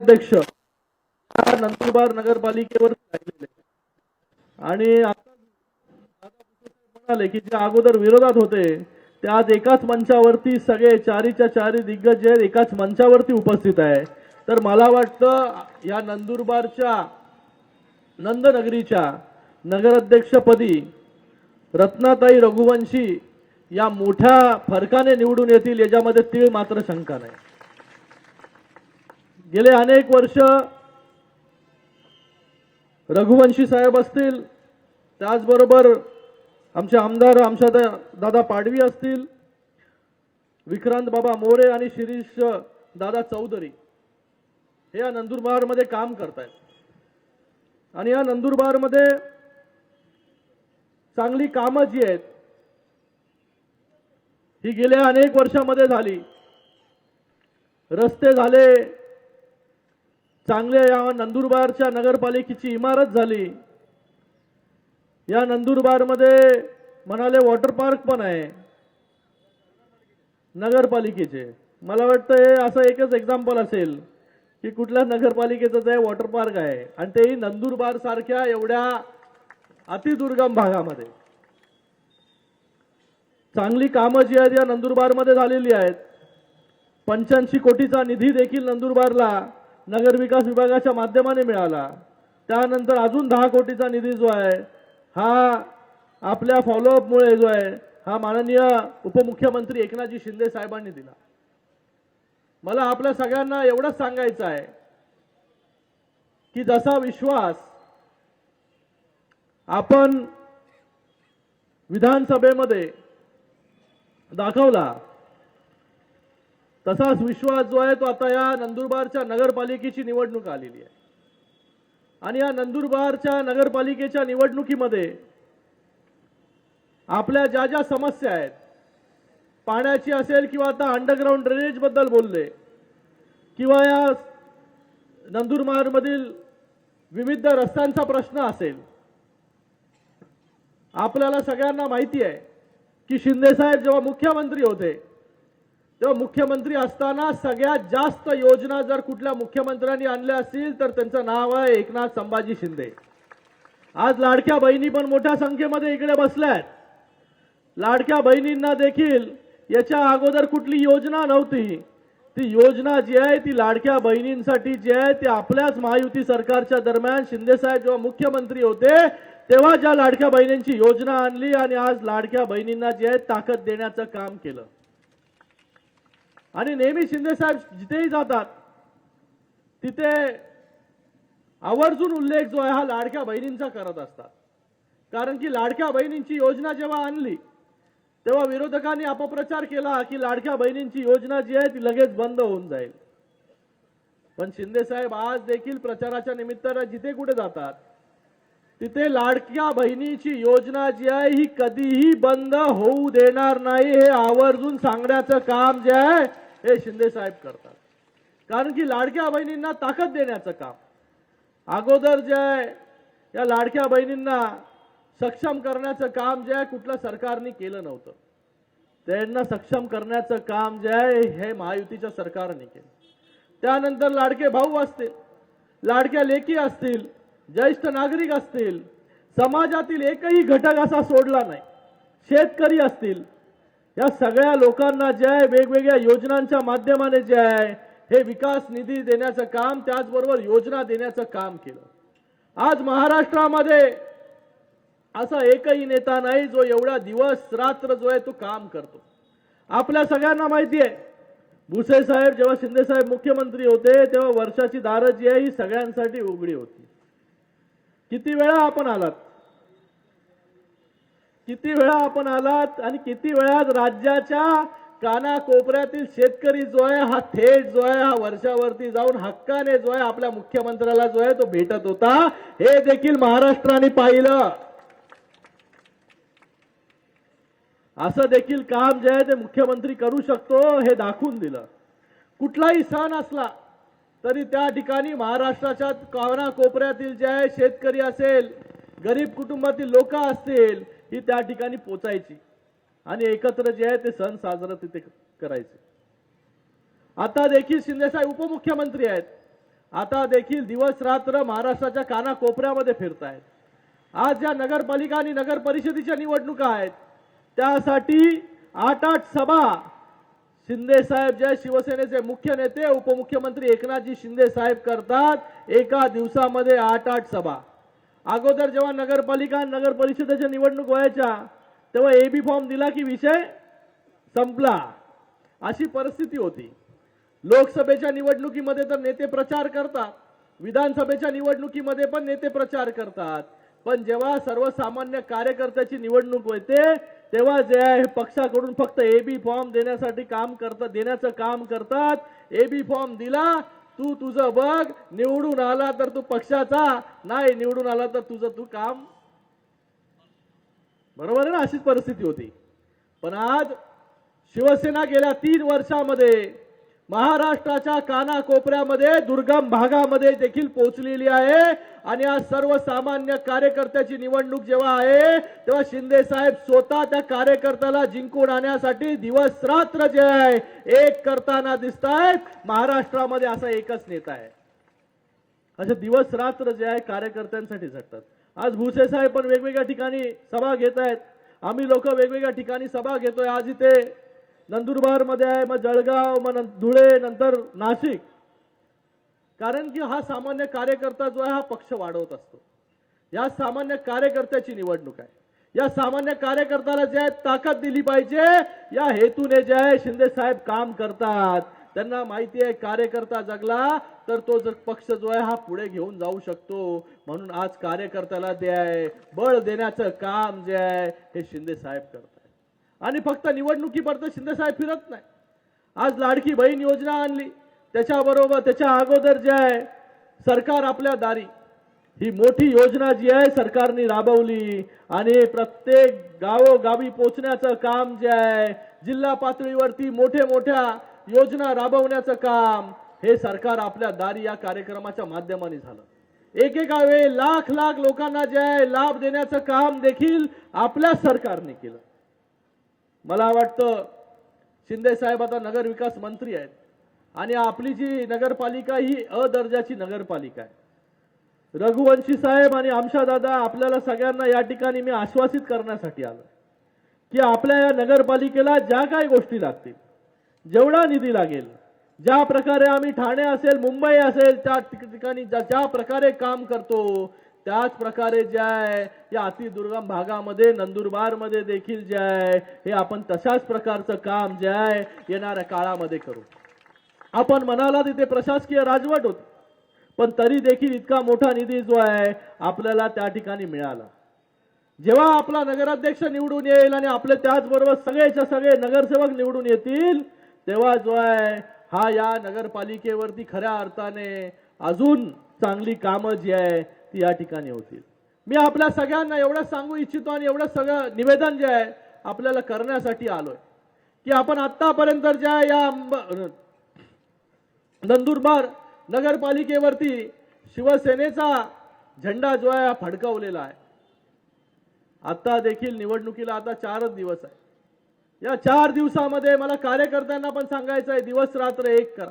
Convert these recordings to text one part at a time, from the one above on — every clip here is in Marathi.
अध्यक्ष नंदुरबार नगरपालिकेवर राहिलेले आणि आता म्हणाले की जे अगोदर विरोधात होते ते आज एकाच मंचावरती सगळे चारीच्या चारी दिग्गज जे आहेत, एकाच मंचावरती उपस्थित आहे. तर मला वाटतं या नंदुरबारच्या नंदनगरीच्या नगराध्यक्षपदी रत्नाताई रघुवंशी या मोठ्या फरकाने निवडून येतील याच्यामध्ये तीळ मात्र शंका नाही. गेले अनेक वर्ष रघुवंशी साहेब असतील त्याचबरोबर आमचे आमदार आमच्या दादा पाडवी असतील विक्रांत बाबा मोरे आणि शिरीष दादा चौधरी हे या नंदुरबारमध्ये काम करतायत. आणि या नंदुरबारमध्ये चांगली कामं जी आहेत ही गेल्या अनेक वर्षामध्ये झाली. रस्ते झाले चांगले या नंदुरबारच्या नगरपालिकेची इमारत झाली. या नंदुरबारमध्ये म्हणाले वॉटर पार्क पण आहे. नगरपालिकेचे. मला वाटतं हे असं एकच एक्झाम्पल असेल की कुठल्या नगरपालिकेचं ते वॉटर पार्क आहे. आणि तेही नंदुरबार सारख्या एवढ्या अतिदुर्गम भागामध्ये. चांगली कामं जी आहेत या नंदुरबारमध्ये झालेली आहेत. पंच्याऐंशी कोटीचा निधी देखील नंदुरबारला नगरविकास विभागाच्या माध्यमाने मिळाला. त्यानंतर अजून दहा कोटीचा निधी जो आहे हा आपल्या फॉलोअपमुळे जो आहे हा माननीय उपमुख्यमंत्री एकनाथजी शिंदे साहेबांनी दिला. मला आपल्या सगळ्यांना एवढंच सांगायचं आहे की जसा विश्वास आपण विधानसभेमध्ये दाखवला तसाच विश्वास जो आहे तो आता या नंदुरबारच्या नगरपालिकेची निवडणूक आलेली आहे. आणि या नंदुरबारच्या नगरपालिकेच्या निवडणुकीमध्ये आपल्या ज्या ज्या समस्या आहेत पाण्याची असेल किंवा आता अंडरग्राऊंड ड्रेनेजबद्दल बोलले किंवा या नंदुरबारमधील विविध रस्त्यांचा प्रश्न असेल आपल्याला सगळ्यांना माहिती आहे की शिंदेसाहेब जेव्हा मुख्यमंत्री होते तेव्हा मुख्यमंत्री असताना सगळ्यात जास्त योजना जर कुठल्या मुख्यमंत्र्यांनी आणल्या असतील तर त्यांचं नाव आहे एकनाथ संभाजी शिंदे. आज लाडक्या बहिणी पण मोठ्या संख्येमध्ये इकडे बसल्यात. लाडक्या बहिणींना देखील याच्या अगोदर कुठली योजना नव्हती. ती योजना जी आहे ती लाडक्या बहिणींसाठी जी आहे ती आपल्याच महायुती सरकारच्या दरम्यान शिंदेसाहेब जेव्हा मुख्यमंत्री होते तेव्हा ज्या लाडक्या बहिणींची योजना आणली आणि आज लाडक्या बहिणींना जी आहे ताकद देण्याचं काम केलं. आणि नेहमी शिंदेसाहेब जिथेही जातात तिथे आवर्जून उल्लेख जो आहे हा लाडक्या बहिणींचा करत असतात. कारण की लाडक्या बहिणींची योजना जेव्हा आणली तेव्हा विरोधकांनी अपप्रचार केला की लाडक्या बहिणींची योजना जी आहे ती लगेच बंद होऊन जाईल. पण शिंदेसाहेब आज देखील प्रचाराच्या निमित्तानं जिथे कुठे जातात तिथे लाडक्या बहिणीची योजना जी आहे ही कधीही बंद होऊ देणार नाही हे आवर्जून सांगण्याचं काम जे आहे हे शिंदे साहेब करतात. कारण की लाडक्या बहिणींना ताकद देण्याचं काम. अगोदर जे या लाडक्या बहिणींना सक्षम करण्याचं काम जे आहे कुठल्या सरकारने केलं नव्हतं. त्यांना सक्षम करण्याचं काम जे आहे हे महायुतीच्या सरकारने केलं. त्यानंतर लाडके भाऊ असतील लाडक्या लेकी असतील ज्येष्ठ नागरिक असतील समाजातील एकही घटक असा सोडला नाही. शेतकरी असतील या सगळ्या लोकांना जे आहे वेगवेगळ्या योजनांच्या माध्यमाने जे आहे हे विकास निधी देण्याचं काम त्याचबरोबर योजना देण्याचं काम केलं. आज महाराष्ट्रामध्ये असा एकही नेता नाही जो एवढा दिवस रात्र जो आहे तो काम करतो. आपल्या सगळ्यांना माहिती आहे भुसे साहेब जेव्हा शिंदे साहेब मुख्यमंत्री होते तेव्हा वर्षाची दारं जी आहे ही सगळ्यांसाठी उघडी होती. किती वेळा आपण आलात? किती वेळा आपण आलात आणि किती वेळा राज्याच्या कानाकोपऱ्यातील शेतकरी जो आहे हा थेट जो आहे हा वर्षावरती जाऊन हक्काने जो आहे आपल्या मुख्यमंत्र्याला जो आहे तो भेटत होता. हे देखील महाराष्ट्राने पाहिलं. असं देखील काम जे आहे ते मुख्यमंत्री करू शकतो हे दाखवून दिलं. कुठलाही सण असला तरी त्या ठिकाणी महाराष्ट्राच्या कानाकोपऱ्यातील जे आहे शेतकरी असेल गरीब कुटुंबातील लोक असतील ही त्या ठिकाणी पोचायची. आणि एकत्र जे आहे ते सण साजरा तिथे करायचे. आता देखील शिंदेसाहेब उपमुख्यमंत्री आहेत. आता देखील दिवस रात्र महाराष्ट्राच्या कानाकोपऱ्यामध्ये फिरतायत. आज ज्या नगरपालिका आणि नगर परिषदेच्या निवडणुका आहेत त्यासाठी आठ आठ सभा शिंदे साहेब जे शिवसेनेचे मुख्य नेते उपमुख्यमंत्री एकनाथजी शिंदे साहेब करतात. एका दिवसामध्ये आठ आठ सभा. अगोदर जेव्हा नगरपालिका नगर परिषदेच्या निवडणूक व्हायच्या तेव्हा ए बी फॉर्म दिला की विषय संपला. अशी परिस्थिती होती. लोकसभेच्या निवडणुकीमध्ये तर नेते प्रचार करतात. विधानसभेच्या निवडणुकीमध्ये पण नेते प्रचार करतात. पण जेव्हा सर्वसामान्य कार्यकर्त्याची निवडणूक होते तेव्हा जे आहे पक्षाकडून फक्त एबी फॉर्म देण्यासाठी काम करतात देण्याचं काम करतात. एबी फॉर्म दिला तू तुझं बघ निवडून आला तर तू पक्षाचा नाही निवडून आला तर तुझं तू काम. बरोबर आहे ना अशीच परिस्थिती होती. पण आज शिवसेना गेल्या तीन वर्षामध्ये महाराष्ट्राच्या कानाकोपऱ्यामध्ये दुर्गम भागामध्ये देखील पोहोचलेली आहे. आणि आज सर्वसामान्य कार्यकर्त्याची निवडणूक जेव्हा आहे तेव्हा शिंदे साहेब स्वतः त्या कार्यकर्त्याला जिंकून आणण्यासाठी दिवस रात्र जे आहे एक करताना दिसत आहेत महाराष्ट्रामध्ये असा एकच नेता आहे. असे दिवस रात्र जे आहे कार्यकर्त्यांसाठी झटतात. आज भुसे साहेब पण वेगवेगळ्या ठिकाणी सभा घेत आहेत आम्ही लोक वेगवेगळ्या ठिकाणी सभा घेतोय. आज इथे नंदुरबारमध्ये आहे मग जळगाव मग धुळे नंतर नाशिक. कारण की हा सामान्य कार्यकर्ता जो आहे हा पक्ष वाढवत असतो. या सामान्य कार्यकर्त्याची निवडणूक आहे. या सामान्य कार्यकर्त्याला जे आहे ताकद दिली पाहिजे. या हेतूने जे आहे शिंदे साहेब काम करतात. त्यांना माहिती आहे कार्यकर्ता जगला तर तो जर पक्ष जो आहे हा पुढे घेऊन जाऊ शकतो. म्हणून आज कार्यकर्त्याला जे आहे बळ देण्याचं काम जे आहे हे शिंदे साहेब करतात. आणि फक्त निवडणुकीपर्यंत शिंदेसाहेब फिरत नाही. आज लाडकी बहीण योजना आणली. त्याच्याबरोबर त्याच्या अगोदर जे आहे सरकार आपल्या दारी. ही मोठी योजना जी आहे सरकारने राबवली. आणि प्रत्येक गावोगावी पोचण्याचं काम जे आहे जिल्हा पातळीवरती मोठे मोठ्या योजना राबवण्याचं काम हे सरकार आपल्या दारी या कार्यक्रमाच्या माध्यमाने झालं. एकेका वेळी लाख लाख लोकांना जे आहे लाभ देण्याचं काम देखील आपल्याच सरकारने केलं. मला वाटतं शिंदे साहेब आता नगर विकास मंत्री आहेत. आणि आपली जी नगरपालिका ही अ दर्जाची नगरपालिका आहे. रघुवंशी साहेब आणि आमशा दादा आपल्याला सगळ्यांना या ठिकाणी मी आश्वासित करण्यासाठी आलो की आपल्या या नगरपालिकेला ज्या काही गोष्टी लागतील जेवढा निधी लागेल ज्या प्रकारे आम्ही ठाणे असेल मुंबई असेल त्या ठिक- ठिकाणी ज्या प्रकारे काम करतो त्याच प्रकारे जे आहे या अतिदुर्गम भागामध्ये नंदुरबारमध्ये देखील जे आहे हे आपण तशाच प्रकारचं काम जे आहे येणाऱ्या काळामध्ये करू. आपण म्हणाला तिथे प्रशासकीय राजवट होती पण तरी देखील इतका मोठा निधी जो आहे आपल्याला त्या ठिकाणी मिळाला. जेव्हा आपला नगराध्यक्ष निवडून येईल आणि आपले त्याचबरोबर सगळेच्या सगळे नगरसेवक निवडून येतील तेव्हा जो आहे हा या नगरपालिकेवरती खऱ्या अर्थाने अजून चांगली कामं जी आहे ती या ठिकाणी होतील मी आपल्या सगळ्यांना एवढं सांगू इच्छितो आणि एवढं सगळं निवेदन जे आहे आपल्याला करण्यासाठी आलोय. की आपण आतापर्यंत ज्या या नंदुरबार नगरपालिकेवरती शिवसेनेचा झेंडा जो आहे हा फडकवलेला आहे. आता देखील निवडणुकीला आता चारच दिवस आहे. या चार दिवसामध्ये मला कार्यकर्त्यांना पण सांगायचं आहे दिवस रात्र एक करा.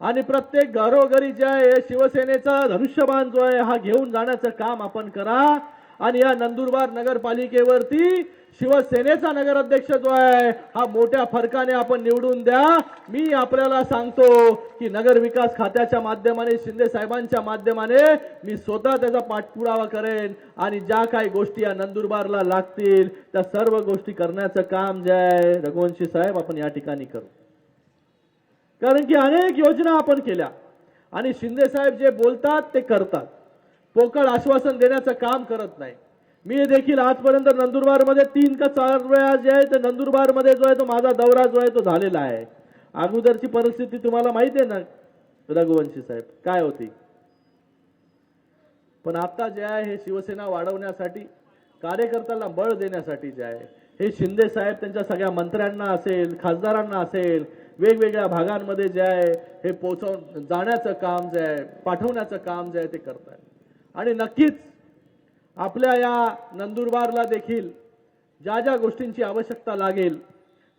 आणि प्रत्येक घरोघरी जे आहे शिवसेनेचा धनुष्यबाण जो आहे हा घेऊन जाण्याचं काम आपण करा. आणि या नंदुरबार नगरपालिकेवरती शिवसेनेचा नगराध्यक्ष जो आहे हा मोठ्या फरकाने आपण निवडून द्या. मी आपल्याला सांगतो की नगर विकास खात्याच्या माध्यमाने शिंदे साहेबांच्या माध्यमाने मी स्वतः त्याचा पाठपुरावा करेन. आणि ज्या काही गोष्टी या नंदुरबारला लागतील त्या सर्व गोष्टी करण्याचं काम जे आहे रघुवंशी साहेब आपण या ठिकाणी करू. कारण की अनेक योजना आपण केल्या. आणि शिंदे साहेब जे बोलतात ते करतात. पोकळ आश्वासन देण्याचं काम करत नाही. मी देखील आजपर्यंत नंदुरबारमध्ये तीन का चार वेळा जे आहे ते नंदुरबारमध्ये जो आहे तो माझा दौरा जो आहे तो झालेला आहे. अगोदरची परिस्थिती तुम्हाला माहिती आहे ना रघुवंशी साहेब? काय होती? पण आता जे आहे हे शिवसेना वाढवण्यासाठी कार्यकर्त्याला बळ देण्यासाठी जे आहे हे शिंदे साहेब त्यांच्या सगळ्या मंत्र्यांना असेल खासदारांना असेल वेगवेगळ्या भागांमध्ये जे आहे हे पोचवून जाण्याचं काम जे आहे पाठवण्याचं काम जे आहे ते करत आहे आणि नक्कीच आपल्या या नंदुरबारला देखील ज्या ज्या गोष्टींची आवश्यकता लागेल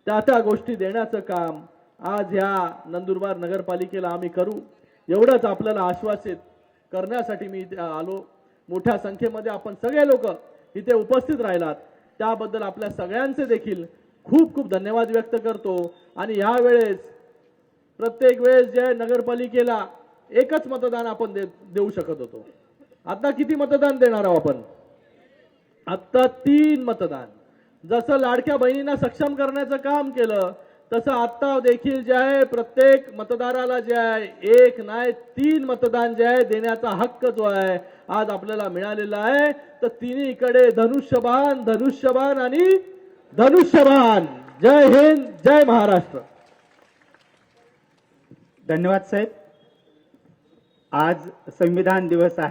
त्या त्या गोष्टी देण्याचं काम आज ह्या नंदुरबार नगरपालिकेला आम्ही करू. एवढंच आपल्याला आश्वासित करण्यासाठी मी इथे आलो. मोठ्या संख्येमध्ये आपण सगळे लोक इथे उपस्थित राहिलात. त्याबद्दल आपल्या सगळ्यांचे देखील खूप खूप धन्यवाद व्यक्त करतो. आणि ह्या वेळेस प्रत्येक वेळेस जे नगरपालिकेला एकच मतदान आपण दे, देऊ शकत होतो. आता किती मतदान देणार आहोत आपण? आता तीन मतदान. जसं लाडक्या बहिणींना सक्षम करण्याचं काम केलं तसं आत्ता देखील जे आहे प्रत्येक मतदाराला जे आहे एक नाही तीन मतदान जे आहे देण्याचा हक्क जो आहे आज आपल्याला मिळालेला आहे. तर तिन्हीकडे धनुष्यबाण धनुष्यबाण आणि धनुष्यबाण. जय हिंद जय महाराष्ट्र. धन्यवाद साहेब. आज संविधान दिवस आहे.